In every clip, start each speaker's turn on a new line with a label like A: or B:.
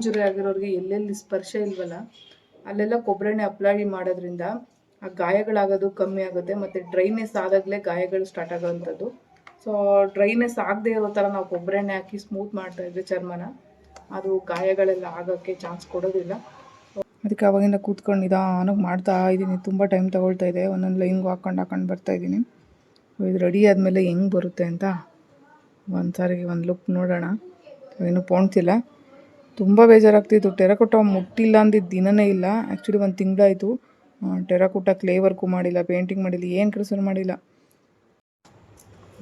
A: Injury ಆಗಿರೋರಿಗೆ ಎಲ್ಲೆಲ್ಲಿ ಸ್ಪರ್ಶ ಇಲ್ವಲ್ಲ, ಅಲ್ಲೆಲ್ಲ ಕೊಬ್ಬರಿ ಎಣ್ಣೆ ಅಪ್ಲೈ ಮಾಡೋದ್ರಿಂದ ಆ ಗಾಯಗಳಾಗೋದು ಕಮ್ಮಿ ಆಗುತ್ತೆ, ಮತ್ತು ಡ್ರೈನೆಸ್ ಆದಾಗಲೇ ಗಾಯಗಳು ಸ್ಟಾರ್ಟ್ ಆಗೋವಂಥದ್ದು. ಸೊ ಡ್ರೈನೆಸ್ ಆಗದೆ ಇರೋ ಥರ ನಾವು ಕೊಬ್ಬರಿ ಎಣ್ಣೆ ಹಾಕಿ ಸ್ಮೂತ್ ಮಾಡ್ತಾ ಇದ್ರೆ ಚರ್ಮನ, ಅದು ಗಾಯಗಳೆಲ್ಲ ಆಗೋಕ್ಕೆ ಚಾನ್ಸ್ ಕೊಡೋದಿಲ್ಲ. ಅದಕ್ಕೆ ಅವಾಗಿಂದ ಕೂತ್ಕೊಂಡು ನಿಧಾನಕ್ಕೆ ಮಾಡ್ತಾ ಇದ್ದೀನಿ, ತುಂಬ ಟೈಮ್ ತೊಗೊಳ್ತಾ ಇದೆ, ಒಂದೊಂದು ಲೈನ್ಗೂ ಹಾಕೊಂಡು ಹಾಕೊಂಡು ಬರ್ತಾ ಇದ್ದೀನಿ. ಇದು ರೆಡಿ ಆದಮೇಲೆ ಹೆಂಗೆ ಬರುತ್ತೆ ಅಂತ ಒಂದು ಸಾರಿಗೆ ಒಂದು ಲುಕ್ ನೋಡೋಣ. ಇನ್ನೂ ಪೋಣ್ತಿಲ್ಲ ತುಂಬ ಬೇಜಾರಾಗ್ತಿತ್ತು. ಟೆರಕೋಟ ಮುಟ್ಟಿಲ್ಲ ಅಂದಿದ್ದ ದಿನನೇ ಇಲ್ಲ. ಆ್ಯಕ್ಚುಲಿ ಒಂದು ತಿಂಗಳಾಯಿತು. ಟೆರಕೋಟ ಕ್ಲೇ ವರ್ಕು ಮಾಡಿಲ್ಲ ಪೇಂಟಿಂಗ್ ಮಾಡಿಲ್ಲ, ಏನು ಕೆಲಸ ಮಾಡಿಲ್ಲ.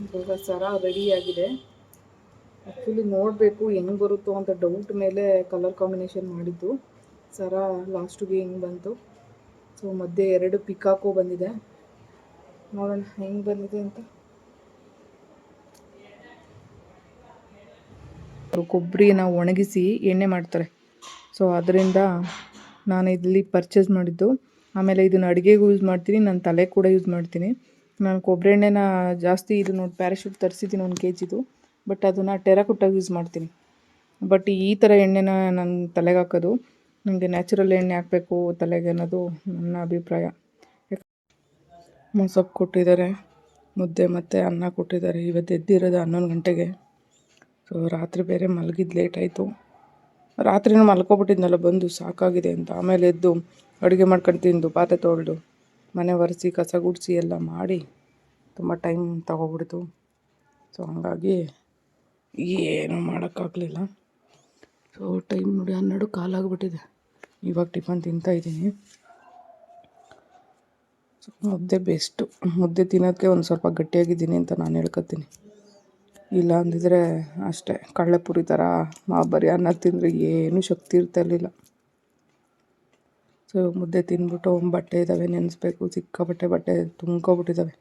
A: ಇವಾಗ ಸರ ರೆಡಿ ಆಗಿದೆ ಆ್ಯಕ್ಚುಲಿ ನೋಡಬೇಕು ಹೆಂಗೆ ಬರುತ್ತೋ ಅಂತ ಡೌಟ್ ಮೇಲೆ ಕಲರ್ ಕಾಂಬಿನೇಷನ್ ಮಾಡಿದ್ದು. ಸರ ಲಾಸ್ಟಿಗೆ ಹಿಂಗೆ ಬಂತು. ಸೊ ಮಧ್ಯೆ ಎರಡು ಪಿಕಾಕೋ ಬಂದಿದೆ. ನೋಡೋಣ ಹೆಂಗೆ ಬಂದಿದೆ ಅಂತ. ಕೊಬ್ಬರಿನ ಒಣಗಿಸಿ ಎಣ್ಣೆ ಮಾಡ್ತಾರೆ. ಸೊ ಅದರಿಂದ ನಾನು ಇಲ್ಲಿ ಪರ್ಚೇಸ್ ಮಾಡಿದ್ದು. ಆಮೇಲೆ ಇದನ್ನು ಅಡುಗೆಗೂ ಯೂಸ್ ಮಾಡ್ತೀನಿ, ನಾನು ತಲೆ ಕೂಡ ಯೂಸ್ ಮಾಡ್ತೀನಿ. ನಾನು ಕೊಬ್ಬರಿ ಎಣ್ಣೆನ ಜಾಸ್ತಿ ಇದು ನೋಡಿ ಪ್ಯಾರಾಶೂಟ್ ತರಿಸಿದ್ದೀನಿ ಒಂದು ಕೆ ಜಿದು ಬಟ್ ಅದನ್ನು ಟೆರಾಕುಟ್ಟಾಗಿ ಯೂಸ್ ಮಾಡ್ತೀನಿ. ಬಟ್ ಈ ಥರ ಎಣ್ಣೆನ ನಾನು ತಲೆಗೆ ಹಾಕೋದು ನನಗೆ ನ್ಯಾಚುರಲ್ ಎಣ್ಣೆ ಹಾಕಬೇಕು ತಲೆಗೆ ಅನ್ನೋದು ನನ್ನ ಅಭಿಪ್ರಾಯ. ಮೊಸಪ್ಪು ಕೊಟ್ಟಿದ್ದಾರೆ, ಮುದ್ದೆ ಮತ್ತು ಅನ್ನ ಕೊಟ್ಟಿದ್ದಾರೆ, ಇವತ್ತು ಎದ್ದಿರೋದು ಹನ್ನೊಂದು ಗಂಟೆಗೆ. ಸೊ ರಾತ್ರಿ ಬೇರೆ ಮಲಗಿದ್ದು ಲೇಟ್ ಆಯಿತು. ರಾತ್ರಿನೂ ಮಲ್ಕೊಬಿಟ್ಟಿದ್ನಲ್ಲ, ಬಂದು ಸಾಕಾಗಿದೆ ಅಂತ. ಆಮೇಲೆ ಎದ್ದು ಅಡುಗೆ ಮಾಡ್ಕೊಂಡು ತಿಂದು, ಪಾತ್ರೆ ತೊಳೆದು, ಮನೆ ಒರೆಸಿ, ಕಸ ಗುಡಿಸಿ ಎಲ್ಲ ಮಾಡಿ ತುಂಬ ಟೈಮ್ ತಗೊಬಿಡ್ತು. ಸೊ ಹಂಗಾಗಿ ಏನೂ ಮಾಡೋಕ್ಕಾಗಲಿಲ್ಲ. ಸೊ ಟೈಮ್ ನೋಡಿ ಹನ್ನೆರಡು ಕಾಲಾಗ್ಬಿಟ್ಟಿದೆ ಇವಾಗ ಟಿಫನ್ ತಿಂತಾ ಇದ್ದೀನಿ. ಸೊ ಮುದ್ದೆ ಬೆಸ್ಟು ಮುದ್ದೆ ತಿನ್ನೋದಕ್ಕೆ ಒಂದು ಸ್ವಲ್ಪ ಗಟ್ಟಿಯಾಗಿದ್ದೀನಿ ಅಂತ ನಾನು ಹೇಳ್ಕೊತೀನಿ. ಇಲ್ಲ ಅಂದಿದ್ರೆ ಅಷ್ಟೇ ಕಡಲೆಪುರಿ ಥರ ಮಾಬರಿ ಅನ್ನ ತಿಂದರೆ ಏನೂ ಶಕ್ತಿ ಇರ್ತಾ ಇರಲಿಲ್ಲ. ಸೊ ಮುದ್ದೆ ತಿಂದ್ಬಿಟ್ಟು ಬಟ್ಟೆ ಇದ್ದಾವೆ ನೆನೆಸ್ಬೇಕು ಸಿಕ್ಕಾಪಟ್ಟೆ ಬಟ್ಟೆ ತುಂಬ್ಕೊಬಿಟ್ಟಿದ್ದಾವೆ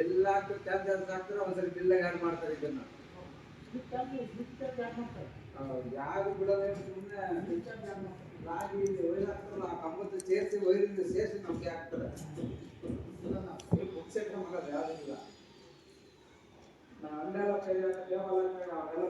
B: ಎಲ್ಲಾದ್ರೂ ಚಾರ್ಜಸ್ ಹಾಕ್ತಾರೆ ಒಂದ್ಸರಿ ಬಿಲ್ಲಾಗ ಆ್ಯಡ್ ಮಾಡ್ತಾರೆ ಇದನ್ನ. ಯಾರು ಬಿಡೋದೇ ಸುಮ್ಮನೆ ರಾಗಿ ವೈರ್ ಹಾಕ್ತಾರಲ್ಲ ಆ ಕಂಬತ್ತು ಸೇರಿಸಿ ವೈರಿಂದ ಸೇರಿಸಿ ನಮಗೆ ಹಾಕ್ತಾರೆ ಬುಕ್ಸೆಟ್ ಮಾಡೋದು ಯಾರು ಇಲ್ಲ ನಾವು ಅಂಡೆಲ್ಲ ಕೈ ದೇವಾಲಯ ಅವೆಲ್ಲ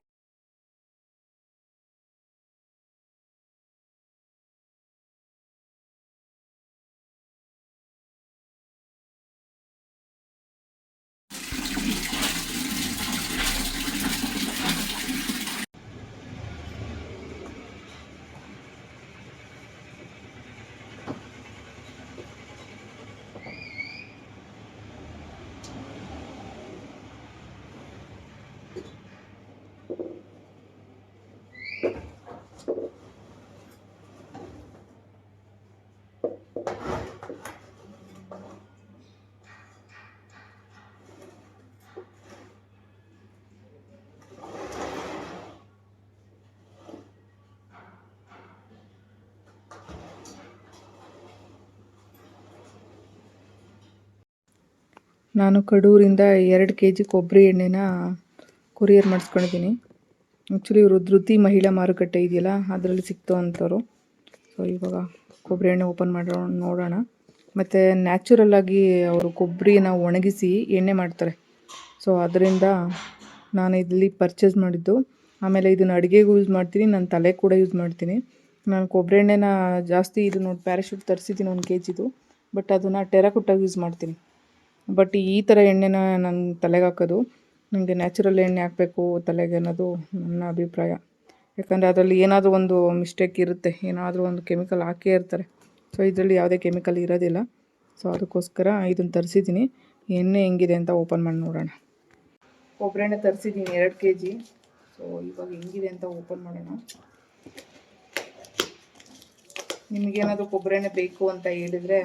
A: ನಾನು ಕಡೂರಿಂದ ಎರಡು ಕೆ ಜಿ ಕೊಬ್ಬರಿ ಎಣ್ಣೆನ ಕೊರಿಯರ್ ಮಾಡಿಸ್ಕೊಂಡಿದ್ದೀನಿ. ಆ್ಯಕ್ಚುಲಿ ಇವರು ಧೃತಿ ಮಹಿಳಾ ಮಾರುಕಟ್ಟೆ ಇದೆಯಲ್ಲ, ಅದರಲ್ಲಿ ಸಿಕ್ತು ಅಂಥವ್ರು ಸೊ ಇವಾಗ ಕೊಬ್ಬರಿ ಎಣ್ಣೆ ಓಪನ್ ಮಾಡೋ ನೋಡೋಣ. ಮತ್ತು ನ್ಯಾಚುರಲ್ಲಾಗಿ ಅವರು ಕೊಬ್ಬರಿನ ಒಣಗಿಸಿ ಎಣ್ಣೆ ಮಾಡ್ತಾರೆ. ಸೊ ಅದರಿಂದ ನಾನು ಇಲ್ಲಿ ಪರ್ಚೇಸ್ ಮಾಡಿದ್ದು. ಆಮೇಲೆ ಇದನ್ನು ಅಡುಗೆಗೂ ಯೂಸ್ ಮಾಡ್ತೀನಿ, ನಾನು ತಲೆ ಕೂಡ ಯೂಸ್ ಮಾಡ್ತೀನಿ. ನಾನು ಕೊಬ್ಬರಿ ಎಣ್ಣೆನ ಜಾಸ್ತಿ ಇದು ನೋಡಿ ಪ್ಯಾರಾಶೂಟ್ ತರಿಸಿದ್ದೀನಿ ಒಂದು ಕೆ ಜಿದು ಬಟ್ ಅದನ್ನು ಟೆರಾಕುಟ್ಟಾಗಿ ಯೂಸ್ ಮಾಡ್ತೀನಿ. ಬಟ್ ಈ ಥರ ಎಣ್ಣೆನ ನಾನು ತಲೆಗೆ ಹಾಕೋದು. ನನಗೆ ನ್ಯಾಚುರಲ್ ಎಣ್ಣೆ ಹಾಕಬೇಕು ತಲೆಗೆ ಅನ್ನೋದು ನನ್ನ ಅಭಿಪ್ರಾಯ. ಯಾಕಂದರೆ ಅದರಲ್ಲಿ ಏನಾದರೂ ಒಂದು ಮಿಸ್ಟೇಕ್ ಇರುತ್ತೆ. ಏನಾದರೂ ಒಂದು ಕೆಮಿಕಲ್ ಹಾಕೇ ಇರ್ತಾರೆ. ಸೊ ಇದರಲ್ಲಿ ಯಾವುದೇ ಕೆಮಿಕಲ್ ಇರೋದಿಲ್ಲ. ಸೊ ಅದಕ್ಕೋಸ್ಕರ ಇದನ್ನು ತರಿಸಿದ್ದೀನಿ ಎಣ್ಣೆ ಹೆಂಗಿದೆ ಅಂತ ಓಪನ್ ಮಾಡಿ ನೋಡೋಣ. ಕೊಬ್ಬರಿ ಎಣ್ಣೆ ತರಿಸಿದ್ದೀನಿ ಎರಡು ಕೆ ಜಿ ಸೊ ಇವಾಗ ಹೆಂಗಿದೆ ಅಂತ ಓಪನ್ ಮಾಡೋಣ. ನಿಮಗೇನಾದರೂ ಕೊಬ್ಬರಿ ಎಣ್ಣೆ ಬೇಕು ಅಂತ ಹೇಳಿದರೆ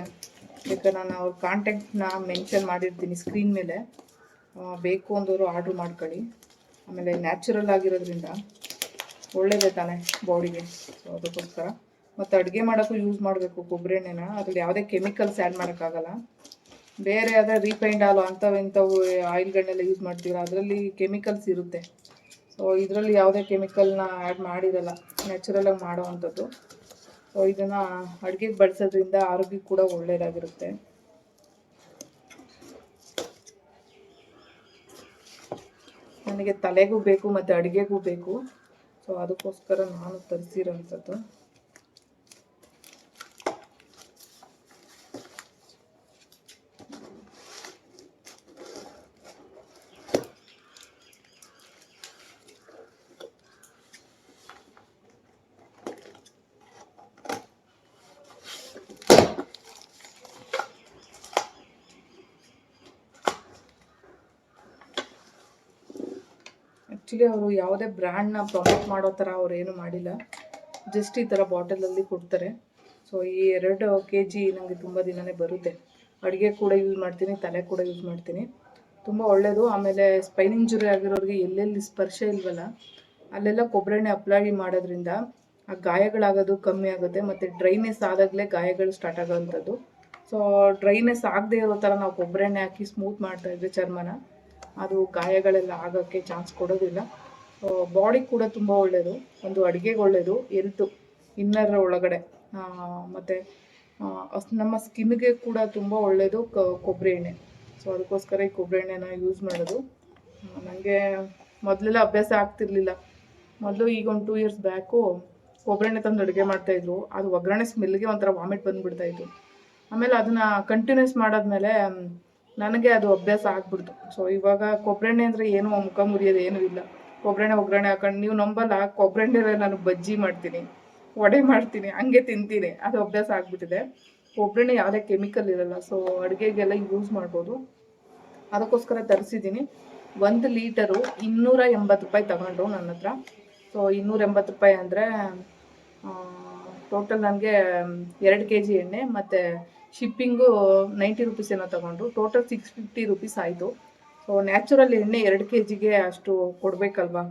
A: ಬೇಕಾದ್ರೆ ನಾನು ಅವ್ರ ಕಾಂಟ್ಯಾಕ್ಟ್ನ ಮೆನ್ಷನ್ ಮಾಡಿರ್ತೀನಿ ಸ್ಕ್ರೀನ್ ಮೇಲೆ. ಬೇಕು ಅಂದವರು ಆರ್ಡ್ರ್ ಮಾಡ್ಕೊಳ್ಳಿ. ಆಮೇಲೆ ನ್ಯಾಚುರಲ್ ಆಗಿರೋದ್ರಿಂದ ಒಳ್ಳೇದೇ ತಾನೆ ಬಾಡಿಗೆ ಸೊ ಅದಕ್ಕೋಸ್ಕರ. ಮತ್ತು ಅಡುಗೆ ಮಾಡೋಕ್ಕೂ ಯೂಸ್ ಮಾಡಬೇಕು ಕೊಬ್ಬರಿ ಎಣ್ಣೆನ. ಅದ್ರಲ್ಲಿ ಯಾವುದೇ ಕೆಮಿಕಲ್ಸ್ ಆ್ಯಡ್ ಮಾಡೋಕ್ಕಾಗಲ್ಲ. ಬೇರೆ ಆದರೆ ರೀಫೈಂಡ್ ಹಾಲು ಅಂಥವು ಇಂಥವು ಆಯಿಲ್ಗಳನ್ನೆಲ್ಲ ಯೂಸ್ ಮಾಡ್ತೀರ? ಅದರಲ್ಲಿ ಕೆಮಿಕಲ್ಸ್ ಇರುತ್ತೆ. ಸೊ ಇದರಲ್ಲಿ ಯಾವುದೇ ಕೆಮಿಕಲ್ನ ಆ್ಯಡ್ ಮಾಡಿರಲ್ಲ. ನ್ಯಾಚುರಲಾಗಿ ಮಾಡೋ ಅಂಥದ್ದು. ಸೊ ಇದನ್ನು ಅಡುಗೆಗೆ ಬಳಸೋದ್ರಿಂದ ಆರೋಗ್ಯ ಕೂಡ ಒಳ್ಳೆಯದಾಗಿರುತ್ತೆ ನನಗೆ ತಲೆಗೂ ಬೇಕು ಮತ್ತು ಅಡುಗೆಗೂ ಬೇಕು. ಸೊ ಅದಕ್ಕೋಸ್ಕರ ನಾನು ತರಿಸಿರೋಂಥದ್ದು. ಆ್ಯಕ್ಚುಲಿ ಅವರು ಯಾವುದೇ ಬ್ರ್ಯಾಂಡ್ನ ಪ್ರಮೋಟ್ ಮಾಡೋ ಥರ ಅವ್ರು ಏನು ಮಾಡಿಲ್ಲ. ಜಸ್ಟ್ ಈ ಥರ ಬಾಟಲಲ್ಲಿ ಕೊಡ್ತಾರೆ. ಸೊ ಈ ಎರಡು ಕೆ ಜಿ ನನಗೆ ತುಂಬ ದಿನವೇ ಬರುತ್ತೆ. ಅಡುಗೆ ಕೂಡ ಯೂಸ್ ಮಾಡ್ತೀನಿ, ತಲೆ ಕೂಡ ಯೂಸ್ ಮಾಡ್ತೀನಿ. ತುಂಬ ಒಳ್ಳೆಯದು ಆಮೇಲೆ ಸ್ಪೈನ್ ಇಂಜುರಿ ಆಗಿರೋರಿಗೆ ಎಲ್ಲೆಲ್ಲಿ ಸ್ಪರ್ಶ ಇಲ್ವಲ್ಲ, ಅಲ್ಲೆಲ್ಲ ಕೊಬ್ಬರಿ ಎಣ್ಣೆ ಅಪ್ಲೈ ಮಾಡೋದ್ರಿಂದ ಆ ಗಾಯಗಳಾಗೋದು ಕಮ್ಮಿ ಆಗುತ್ತೆ. ಮತ್ತು ಡ್ರೈನೆಸ್ ಆದಾಗಲೇ ಗಾಯಗಳು ಸ್ಟಾರ್ಟ್ ಆಗೋವಂಥದ್ದು ಸೊ ಡ್ರೈನೆಸ್ ಆಗದೆ ಇರೋ ಥರ ನಾವು ಕೊಬ್ಬರಿ ಎಣ್ಣೆ ಹಾಕಿ ಸ್ಮೂತ್ ಮಾಡ್ತಾ ಇದ್ವಿ ಚರ್ಮನ. ಅದು ಗಾಯಗಳೆಲ್ಲ ಆಗೋಕ್ಕೆ ಚಾನ್ಸ್ ಕೊಡೋದಿಲ್ಲ. ಬಾಡಿ ಕೂಡ ತುಂಬ ಒಳ್ಳೆಯದು ಒಂದು ಅಡುಗೆಗೆ ಒಳ್ಳೆಯದು ಎಲ್ತು ಇನ್ನರ್ ಒಳಗಡೆ. ಮತ್ತು ನಮ್ಮ ಸ್ಕಿನ್ಗೆ ಕೂಡ ತುಂಬ ಒಳ್ಳೆಯದು ಕೊಬ್ಬರಿ ಎಣ್ಣೆ. ಸೊ ಅದಕ್ಕೋಸ್ಕರ ಈ ಕೊಬ್ಬರಿ ಎಣ್ಣೆನ ಯೂಸ್ ಮಾಡೋದು. ನನಗೆ ಮೊದಲೆಲ್ಲ ಅಭ್ಯಾಸ ಆಗ್ತಿರ್ಲಿಲ್ಲ. ಮೊದಲು ಈಗ ಒಂದು ಟೂ ಇಯರ್ಸ್ ಬ್ಯಾಕು ಕೊಬ್ಬರಿ ಎಣ್ಣೆ ತಂದು ಅಡುಗೆ ಮಾಡ್ತಾಯಿದ್ರು ಅದು ಒಗ್ಗರಣೆ ಸ್ಮೆಲ್ಗೆ ಒಂಥರ ವಾಮಿಟ್ ಬಂದುಬಿಡ್ತಾಯಿತ್ತು ಆಮೇಲೆ ಅದನ್ನು ಕಂಟಿನ್ಯೂಸ್ ಮಾಡಾದ್ಮೇಲೆ ನನಗೆ ಅದು ಅಭ್ಯಾಸ ಆಗ್ಬಿಡ್ತು. ಸೊ ಇವಾಗ ಕೊಬ್ಬರೆಣ್ಣೆ ಅಂದರೆ ಏನು? ಮುಖ ಮುರಿಯೋದು ಏನೂ ಇಲ್ಲ. ಕೊಬ್ಬರೆಣ್ಣೆ ಒಗ್ಗರಣೆ ಹಾಕೊಂಡು ನೀವು ನಂಬಲ್ಲ ಕೊಬ್ಬರಿ ಎಣ್ಣೆಲೆ ನಾನು ಬಜ್ಜಿ ಮಾಡ್ತೀನಿ, ವಡೆ ಮಾಡ್ತೀನಿ, ಹಂಗೆ ತಿಂತೀನಿ. ಅದು ಅಭ್ಯಾಸ ಆಗ್ಬಿಟ್ಟಿದೆ. ಎಣ್ಣೆ ಯಾವುದೇ ಕೆಮಿಕಲ್ ಇರಲ್ಲ. ಸೊ ಅಡುಗೆಗೆಲ್ಲ ಯೂಸ್ ಮಾಡ್ಬೋದು. ಅದಕ್ಕೋಸ್ಕರ ತರಿಸಿದ್ದೀನಿ. ಒಂದು ಲೀಟರು ಇನ್ನೂರ ಎಂಬತ್ತು ರೂಪಾಯಿ ತಗೊಂಡ್ರು ನನ್ನ ಹತ್ರ. ಸೊ ಇನ್ನೂರ ಎಂಬತ್ತು ರೂಪಾಯಿ ಅಂದರೆ ಟೋಟಲ್ ನನಗೆ ಎರಡು ಕೆ ಜಿ ಎಣ್ಣೆ ಮತ್ತು ಶಿಪ್ಪಿಂಗು ನೈಂಟಿ ರುಪೀಸ್ ಏನೋ ತಗೊಂಡ್ರು ಟೋಟಲ್ ಸಿಕ್ಸ್ ಫಿಫ್ಟಿ ರುಪೀಸ್ ಆಯಿತು. ಸೊ ನ್ಯಾಚುರಲ್ ಎಣ್ಣೆ ಎರಡು ಕೆ ಜಿಗೆ ಅಷ್ಟು ಕೊಡಬೇಕಲ್ವಾ?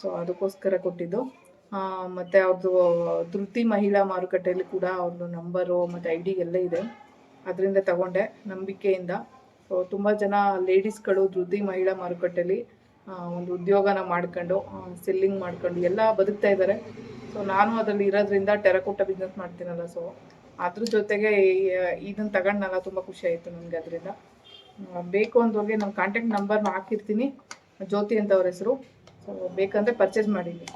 A: ಸೊ ಅದಕ್ಕೋಸ್ಕರ ಕೊಟ್ಟಿದ್ದು. ಮತ್ತು ಅವ್ರದ್ದು ಧೃತಿ ಮಹಿಳಾ ಮಾರುಕಟ್ಟೆಯಲ್ಲಿ ಕೂಡ ಅವ್ರದ್ದು ನಂಬರು ಮತ್ತು ಐ ಡಿ ಎಲ್ಲ ಇದೆ. ಅದರಿಂದ ತಗೊಂಡೆ ನಂಬಿಕೆಯಿಂದ. ಸೊ ತುಂಬ ಜನ ಲೇಡೀಸ್ಗಳು ಧೃತಿ ಮಹಿಳಾ ಮಾರುಕಟ್ಟೆಯಲ್ಲಿ ಒಂದು ಉದ್ಯೋಗನ ಮಾಡ್ಕೊಂಡು ಸೆಲ್ಲಿಂಗ್ ಮಾಡ್ಕೊಂಡು ಎಲ್ಲ ಬದುಕ್ತಾ ಇದ್ದಾರೆ ಸೊ ನಾನು ಅದರಲ್ಲಿ ಇರೋದ್ರಿಂದ ಟೆರಕೋಟ ಬಿಸ್ನೆಸ್ ಮಾಡ್ತೀನಲ್ಲ. ಸೊ ಅದ್ರ ಜೊತೆಗೆ ಇದನ್ನ ತಗೊಂಡ್ನಲ್ಲ ತುಂಬ ಖುಷಿ ಆಯಿತು ನನಗೆ ಅದರಿಂದ. ಬೇಕು ಅಂದವ್ರಿಗೆ ನಮ್ಮ ಕಾಂಟ್ಯಾಕ್ಟ್ ನಂಬರ್ನ ಹಾಕಿರ್ತೀನಿ. ಜ್ಯೋತಿ ಅಂತ ಅವ್ರ ಹೆಸರು. ಸೊ ಬೇಕಂದರೆ ಪರ್ಚೇಸ್ ಮಾಡಿದ್ದೀನಿ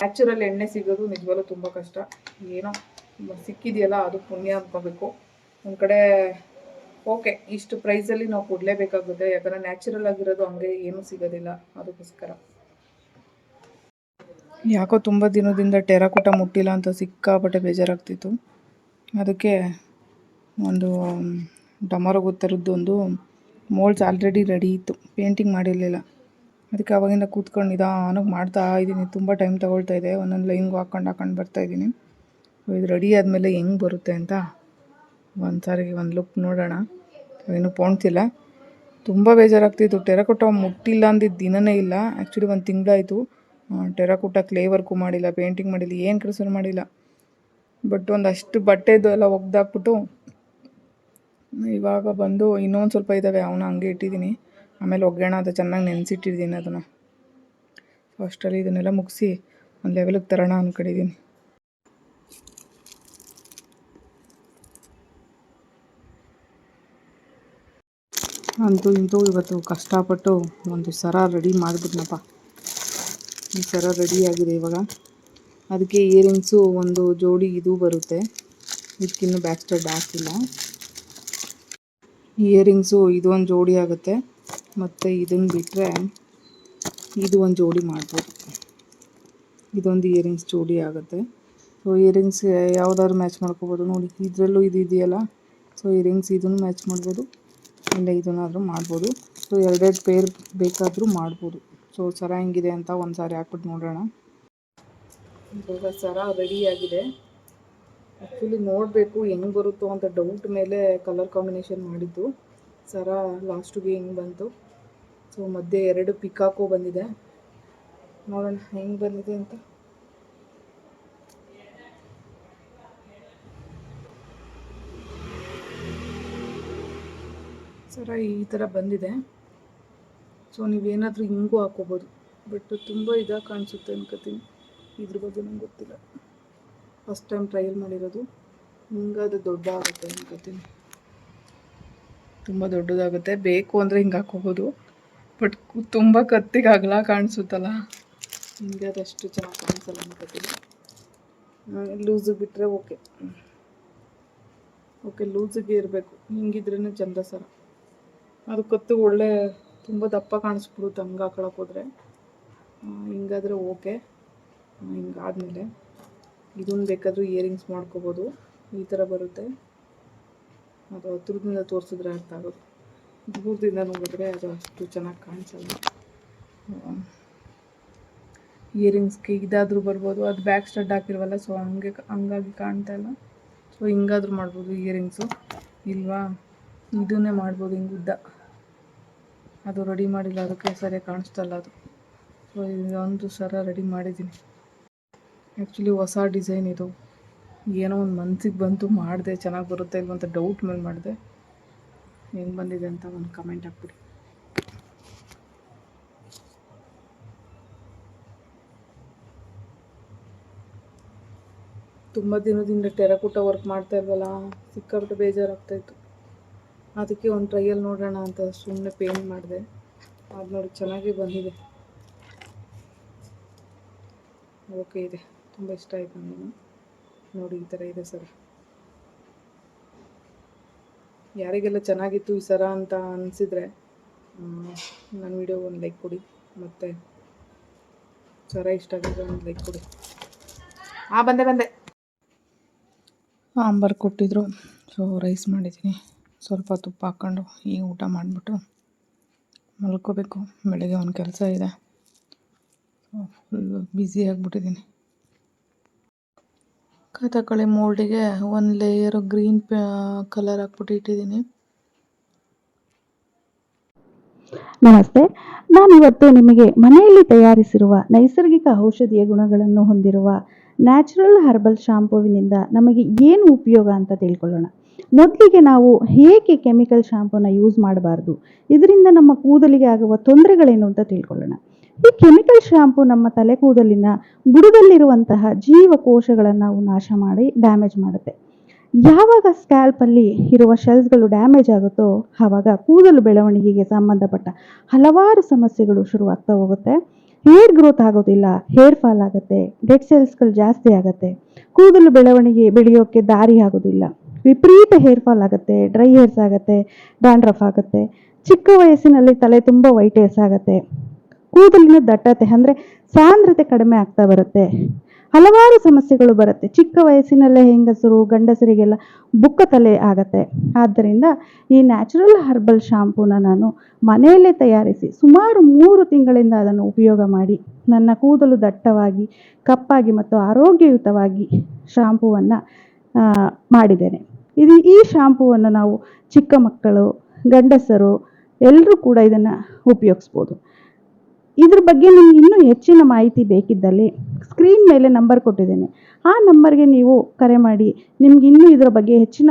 A: ನ್ಯಾಚುರಲ್ ಎಣ್ಣೆ ಸಿಗೋದು ನಿಜವಾಗ್ಲೂ ತುಂಬ ಕಷ್ಟ. ಏನೋ ಸಿಕ್ಕಿದೆಯಲ್ಲ, ಅದು ಪುಣ್ಯ ಅಂದ್ಕೋಬೇಕು ಒಂದು ಕಡೆ, ಓಕೆ, ಇಷ್ಟು ಪ್ರೈಸಲ್ಲಿ ನಾವು ಕೊಡಲೇಬೇಕಾಗುತ್ತೆ. ಯಾಕಂದರೆ ನ್ಯಾಚುರಲ್ ಆಗಿರೋದು ಹಂಗೆ ಏನೂ ಸಿಗೋದಿಲ್ಲ. ಅದಕ್ಕೋಸ್ಕರ. ಯಾಕೋ ತುಂಬ ದಿನದಿಂದ ಟೆರಾಕೋಟ ಮುಟ್ಟಿಲ್ಲ ಅಂತ ಸಿಕ್ಕಾಪಟ್ಟೆ ಬೇಜಾರಾಗ್ತಿತ್ತು. ಅದಕ್ಕೆ ಒಂದು ಡಮರುಗು ಥರದ್ದು ಒಂದು ಮೋಲ್ಡ್ಸ್ ಆಲ್ರೆಡಿ ರೆಡಿ ಇತ್ತು. ಪೇಂಟಿಂಗ್ ಮಾಡಿರಲಿಲ್ಲ. ಅದಕ್ಕೆ ಅವಾಗಿಂದ ಕೂತ್ಕೊಂಡು ನಿಧಾನಕ್ಕೆ ಮಾಡ್ತಾ ಇದ್ದೀನಿ. ತುಂಬ ಟೈಮ್ ತಗೊಳ್ತಾ ಇದೆ. ಒಂದೊಂದು ಲೈನ್ಗೂ ಹಾಕ್ಕೊಂಡು ಹಾಕ್ಕೊಂಡು ಬರ್ತಾ ಇದ್ದೀನಿ. ಇದು ರೆಡಿ ಆದಮೇಲೆ ಹೆಂಗೆ ಬರುತ್ತೆ ಅಂತ ಒಂದು ಸಾರಿಗೆ ಒಂದು ಲುಕ್ ನೋಡೋಣ. ಇನ್ನೂ ಪೋಣ್ತಿಲ್ಲ ತುಂಬ ಬೇಜಾರಾಗ್ತಿತ್ತು. ಟೆರಕೋಟ ಮುಟ್ಟಿಲ್ಲ ಅಂದಿದ್ದ ದಿನನೇ ಇಲ್ಲ. ಆ್ಯಕ್ಚುಲಿ ಒಂದು ತಿಂಗಳಾಯಿತು. ಟೆರಕೋಟ ಕ್ಲೇ ವರ್ಕು ಮಾಡಿಲ್ಲ ಪೇಂಟಿಂಗ್ ಮಾಡಿಲ್ಲ, ಏನು ಕೆಲಸ ಮಾಡಿಲ್ಲ. ಬಟ್ ಒಂದಷ್ಟು ಬಟ್ಟೆದು ಎಲ್ಲ ಒಗ್ದಾಕ್ಬಿಟ್ಟು ಇವಾಗ ಬಂದು ಇನ್ನೊಂದು ಸ್ವಲ್ಪ ಇದ್ದಾವೆ ಅವನ್ನ ಹಂಗೆ ಇಟ್ಟಿದ್ದೀನಿ ಆಮೇಲೆ ಒಗ್ಗೋಣ ಅದು ಚೆನ್ನಾಗಿ ನೆನೆಸಿಟ್ಟಿದ್ದೀನಿ ಅದನ್ನು. ಅಷ್ಟರಲ್ಲಿ ಇದನ್ನೆಲ್ಲ ಮುಗಿಸಿ ಒಂದು ಲೆವೆಲಿಗೆ ತರೋಣ ಅಂದ್ಕೊಂಡಿದ್ದೀನಿ ಅಂತೂ ಇಂತೂ ಇವತ್ತು ಕಷ್ಟಪಟ್ಟು ಒಂದು ಸರ ರೆಡಿ ಮಾಡಿಬಿಟ್ನಪ್ಪ. ಈ ಸರ ರೆಡಿಯಾಗಿದೆ ಇವಾಗ. ಅದಕ್ಕೆ ಇಯರಿಂಗ್ಸು ಒಂದು ಜೋಡಿ ಇದು ಬರುತ್ತೆ. ಇದಕ್ಕಿನ್ನೂ ಬ್ಯಾಕ್ ಸ್ಟಡ್ ಹಾಕಿಲ್ಲ. ಇಯರಿಂಗ್ಸು ಇದು ಒಂದು ಜೋಡಿ ಆಗುತ್ತೆ. ಮತ್ತು ಇದನ್ನು ಬಿಟ್ಟರೆ ಇದು ಒಂದು ಜೋಡಿ ಮಾಡ್ಬೋದು. ಇದೊಂದು ಇಯರಿಂಗ್ಸ್ ಜೋಡಿ ಆಗುತ್ತೆ. ಸೊ ಇಯರಿಂಗ್ಸ್ ಯಾವುದಾದ್ರು ಮ್ಯಾಚ್ ಮಾಡ್ಕೋಬೋದು. ನೋಡಿ, ಇದರಲ್ಲೂ ಇದು ಇದೆಯಲ್ಲ? ಸೊ ಇಯರಿಂಗ್ಸ್ ಇದನ್ನು ಮ್ಯಾಚ್ ಮಾಡ್ಬೋದು. ಇಲ್ಲ ಇದನ್ನಾದರೂ ಮಾಡ್ಬೋದು. ಸೊ ಎರಡೆರಡು ಪೇರ್ ಬೇಕಾದರೂ ಮಾಡ್ಬೋದು. ಸೊ ಸರ ಹೆಂಗಿದೆ ಅಂತ ಒಂದು ಸಾರಿ ಹಾಕ್ಬಿಟ್ಟು ನೋಡೋಣ. ಇವಾಗ ಸರ ಆಗಿದೆ ಆ್ಯಕ್ಚುಲಿ ನೋಡಬೇಕು ಹೆಂಗೆ ಬರುತ್ತೋ ಅಂತ ಡೌಟ್ ಮೇಲೆ ಕಲರ್ ಕಾಂಬಿನೇಷನ್ ಮಾಡಿದ್ದು. ಸರ ಲಾಸ್ಟಿಗೆ ಹೆಂಗೆ ಬಂತು. ಸೊ ಮಧ್ಯೆ ಎರಡು ಪಿಕಾಕೋ ಬಂದಿದೆ. ನೋಡೋಣ ಹೆಂಗೆ ಬಂದಿದೆ ಅಂತ. ಸರ ಈ ಥರ ಬಂದಿದೆ. ಸೊ ನೀವೇನಾದರೂ ಹಿಂಗೂ ಹಾಕೋಬೋದು. ಬಟ್ ತುಂಬ ಇದಾಗಿ ಕಾಣಿಸುತ್ತೆ ಅನ್ಕೋತೀನಿ. ಇದ್ರ ಬಗ್ಗೆ ನಂಗೆ ಗೊತ್ತಿಲ್ಲ. ಫಸ್ಟ್ ಟೈಮ್ ಟ್ರಯಲ್ ಮಾಡಿರೋದು. ಹಿಂಗದು ದೊಡ್ಡ ಆಗುತ್ತೆ ಅನ್ಕೋತೀನಿ. ತುಂಬ ದೊಡ್ಡದಾಗುತ್ತೆ. ಬೇಕು ಅಂದರೆ ಹಿಂಗೆ ಹಾಕೋಬೋದು ಬಟ್ ತುಂಬ ಕತ್ತಿಗೆ ಅಗಲ ಕಾಣಿಸುತ್ತಲ್ಲ. ಹಿಂಗೆ ಅದಷ್ಟು ಚೆನ್ನಾಗಿ ಕಾಣಿಸಲ್ಲ ಅನ್ಕೋತೀನಿ. ಲೂಸಿಗೆ ಬಿಟ್ಟರೆ ಓಕೆ ಓಕೆ ಲೂಸಿಗೆ ಇರಬೇಕು. ಹಿಂಗಿದ್ರೇ ಚಂದ ಸರ. ಅದು ಕತ್ತು ಒಳ್ಳೆ, ತುಂಬ ದಪ್ಪ ಕಾಣಿಸ್ಬಿಡುತ್ತೆ ಹಂಗೆ ಹಾಕೊಳಕ್ಕೆ ಹೋದರೆ. ಹಿಂಗಾದರೆ ಓಕೆ ಹಿಂಗಾದ್ಮೇಲೆ ಇದನ್ನು ಬೇಕಾದರೂ ಇಯರಿಂಗ್ಸ್ ಮಾಡ್ಕೋಬೋದು. ಈ ಥರ ಬರುತ್ತೆ. ಅದು ಹತ್ರದಿಂದ ತೋರಿಸಿದ್ರೆ ಅರ್ಥ ಆಗೋದು. ದೂರದಿಂದ ನೋಡಿದ್ರೆ ಅದು ಅಷ್ಟು ಚೆನ್ನಾಗಿ ಕಾಣಿಸಲ್ಲ. ಇಯರಿಂಗ್ಸ್ಗೆ ಇದಾದರೂ ಬರ್ಬೋದು. ಅದು ಬ್ಯಾಕ್ ಸ್ಟಡ್ ಹಾಕಿರ್ವಲ್ಲ ಸೊ ಹಂಗೆ ಹಂಗಾಗಿ ಕಾಣ್ತಾ ಇಲ್ಲ. ಸೊ ಹಿಂಗಾದರೂ ಮಾಡ್ಬೋದು ಇಯರಿಂಗ್ಸು ಇಲ್ವಾ? ಇದನ್ನೇ ಮಾಡ್ಬೋದು ಹಿಂಗೆ ಉದ್ದ. ಅದು ರೆಡಿ ಮಾಡಿಲ್ಲ, ಅದಕ್ಕೆ ಸರಿಯಾಗಿ ಕಾಣಿಸ್ತಲ್ಲ ಅದು. ಸೊ ಇದೊಂದು ಸರ ರೆಡಿ ಮಾಡಿದ್ದೀನಿ. ಆ್ಯಕ್ಚುಲಿ ಹೊಸ ಡಿಸೈನ್ ಇದು. ಏನೋ ಒಂದು ಮನ್ಸಿಗೆ ಬಂತು, ಮಾಡಿದೆ, ಚೆನ್ನಾಗಿ ಬರುತ್ತೆ ಇಲ್ವಂತ ಡೌಟ್ ಮೇಲೆ ಮಾಡಿದೆ. ಹೆಂಗೆ ಬಂದಿದೆ ಅಂತ ಒಂದು ಕಮೆಂಟ್ ಹಾಕ್ಬಿಡಿ. ತುಂಬ ದಿನದಿಂದ ಟೆರಕೂಟ ವರ್ಕ್ ಮಾಡ್ತಾ ಇಲ್ವಲ್ಲ ಸಿಕ್ಕಾಬಿಟ್ಟು ಬೇಜಾರಾಗ್ತಾಯಿತ್ತು ಅದಕ್ಕೆ ಒಂದು ಟ್ರೈಯಲ್ಲಿ ನೋಡೋಣ ಅಂತ ಸುಮ್ಮನೆ ಪೇಂಟ್ ಮಾಡಿದೆ. ಅದು ನೋಡಿ ಚೆನ್ನಾಗಿ ಬಂದಿದೆ. ಓಕೆ ಇದೆ. ತುಂಬ ಇಷ್ಟ ಆಯಿತು ನಾನು ನೋಡಿ, ಈ ಥರ ಇದೆ ಸರ್. ಯಾರಿಗೆಲ್ಲ ಚೆನ್ನಾಗಿತ್ತು ಈ ಸರ ಅಂತ ಅನಿಸಿದರೆ ನನ್ನ ವಿಡಿಯೋ ಒಂದು ಲೈಕ್ ಕೊಡಿ. ಮತ್ತು ಸರ ಇಷ್ಟ ಆಗಿದ್ರೆ ಒಂದು ಲೈಕ್ ಕೊಡಿ. ಹಾಂ ಬಂದೆ ಬಂದೆ. ಸಾಂಬಾರು ಕೊಟ್ಟಿದ್ರು. ಸೊ ರೈಸ್ ಮಾಡಿದ್ದೀನಿ. ಸ್ವಲ್ಪ ತುಪ್ಪ ಹಾಕ್ಕೊಂಡು ಈಗ ಊಟ ಮಾಡಿಬಿಟ್ಟು ಮಲ್ಕೋಬೇಕು. ಬೆಳಗ್ಗೆ ಒಂದು ಕೆಲಸ ಇದೆ. ಫುಲ್ಲು ಬ್ಯುಸಿ ಆಗಿಬಿಟ್ಟಿದ್ದೀನಿ. ಕಥಕಳಿ ಮೋಲ್ಡಿಗೆ ಒಂದು ಲೇಯರ್ ಗ್ರೀನ್ ಕಲರ್ ಹಾಕ್ಬಿಟ್ಟು ಇಟ್ಟಿದ್ದೀನಿ.
C: ನಮಸ್ತೆ. ನಾನಿವತ್ತು ನಿಮಗೆ ಮನೆಯಲ್ಲಿ ತಯಾರಿಸಿರುವ ನೈಸರ್ಗಿಕ ಔಷಧೀಯ ಗುಣಗಳನ್ನು ಹೊಂದಿರುವ ನ್ಯಾಚುರಲ್ ಹರ್ಬಲ್ ಶಾಂಪೂವಿನಿಂದ ನಮಗೆ ಏನು ಉಪಯೋಗ ಅಂತ ತಿಳ್ಕೊಳ್ಳೋಣ. ಮೊದಲಿಗೆ ನಾವು ಹೇಗೆ ಕೆಮಿಕಲ್ ಶಾಂಪೂನ ಯೂಸ್ ಮಾಡಬಾರ್ದು, ಇದರಿಂದ ನಮ್ಮ ಕೂದಲಿಗೆ ಆಗುವ ತೊಂದರೆಗಳೇನು ಅಂತ ತಿಳ್ಕೊಳ್ಳೋಣ. ಈ ಕೆಮಿಕಲ್ ಶ್ಯಾಂಪು ನಮ್ಮ ತಲೆ ಕೂದಲಿನ ಬುಡದಲ್ಲಿರುವಂತಹ ಜೀವಕೋಶಗಳನ್ನು ನಾವು ನಾಶ ಮಾಡಿ ಡ್ಯಾಮೇಜ್ ಮಾಡುತ್ತೆ. ಯಾವಾಗ ಸ್ಕ್ಯಾಲ್ಪಲ್ಲಿ ಇರುವ ಶೆಲ್ಸ್ಗಳು ಡ್ಯಾಮೇಜ್ ಆಗುತ್ತೋ ಆವಾಗ ಕೂದಲು ಬೆಳವಣಿಗೆಗೆ ಸಂಬಂಧಪಟ್ಟ ಹಲವಾರು ಸಮಸ್ಯೆಗಳು ಶುರುವಾಗ್ತಾ ಹೋಗುತ್ತೆ. ಹೇರ್ ಗ್ರೋತ್ ಆಗೋದಿಲ್ಲ ಹೇರ್ ಫಾಲ್ ಆಗುತ್ತೆ ಡೆಡ್ ಸೆಲ್ಸ್ಗಳು ಜಾಸ್ತಿ ಆಗುತ್ತೆ, ಕೂದಲು ಬೆಳವಣಿಗೆ ಬೆಳೆಯೋಕ್ಕೆ ದಾರಿ ಆಗೋದಿಲ್ಲ. ವಿಪರೀತ ಹೇರ್ ಫಾಲ್ ಆಗುತ್ತೆ ಡ್ರೈ ಹೇರ್ಸ್ ಆಗುತ್ತೆ ಡ್ಯಾಂಡ್ರಫ್ ಆಗುತ್ತೆ, ಚಿಕ್ಕ ವಯಸ್ಸಿನಲ್ಲಿ ತಲೆ ತುಂಬ ವೈಟ್ ಹೇರ್ಸ್ ಆಗುತ್ತೆ. ಕೂದಲಿನ ದಟ್ಟತೆ ಅಂದರೆ ಸಾಂದ್ರತೆ ಕಡಿಮೆ ಆಗ್ತಾ ಬರುತ್ತೆ. ಹಲವಾರು ಸಮಸ್ಯೆಗಳು ಬರುತ್ತೆ. ಚಿಕ್ಕ ವಯಸ್ಸಿನಲ್ಲೇ ಹೆಂಗಸರು, ಗಂಡಸರಿಗೆಲ್ಲ ಬುಕ್ಕ ತಲೆ ಆಗತ್ತೆ. ಆದ್ದರಿಂದ ಈ ನ್ಯಾಚುರಲ್ ಹರ್ಬಲ್ ಶಾಂಪೂನ ನಾನು ಮನೆಯಲ್ಲೇ ತಯಾರಿಸಿ ಸುಮಾರು ಮೂರು ತಿಂಗಳಿಂದ ಅದನ್ನು ಉಪಯೋಗ ಮಾಡಿ, ನನ್ನ ಕೂದಲು ದಟ್ಟವಾಗಿ, ಕಪ್ಪಾಗಿ ಮತ್ತು ಆರೋಗ್ಯಯುತವಾಗಿ ಶಾಂಪೂವನ್ನು ಮಾಡಿದ್ದೇನೆ. ಇದು ಈ ಶಾಂಪೂವನ್ನು ನಾವು ಚಿಕ್ಕ ಮಕ್ಕಳು, ಗಂಡಸರು ಎಲ್ಲರೂ ಕೂಡ ಇದನ್ನು ಉಪಯೋಗಿಸ್ಬೋದು. ಇದ್ರ ಬಗ್ಗೆ ನಿಮ್ಗೆ ಇನ್ನೂ ಹೆಚ್ಚಿನ ಮಾಹಿತಿ ಬೇಕಿದ್ದಲ್ಲಿ ಸ್ಕ್ರೀನ್ ಮೇಲೆ ನಂಬರ್ ಕೊಟ್ಟಿದ್ದೇನೆ. ಆ ನಂಬರ್ಗೆ ನೀವು ಕರೆ ಮಾಡಿ, ನಿಮ್ಗೆ ಇನ್ನೂ ಇದರ ಬಗ್ಗೆ ಹೆಚ್ಚಿನ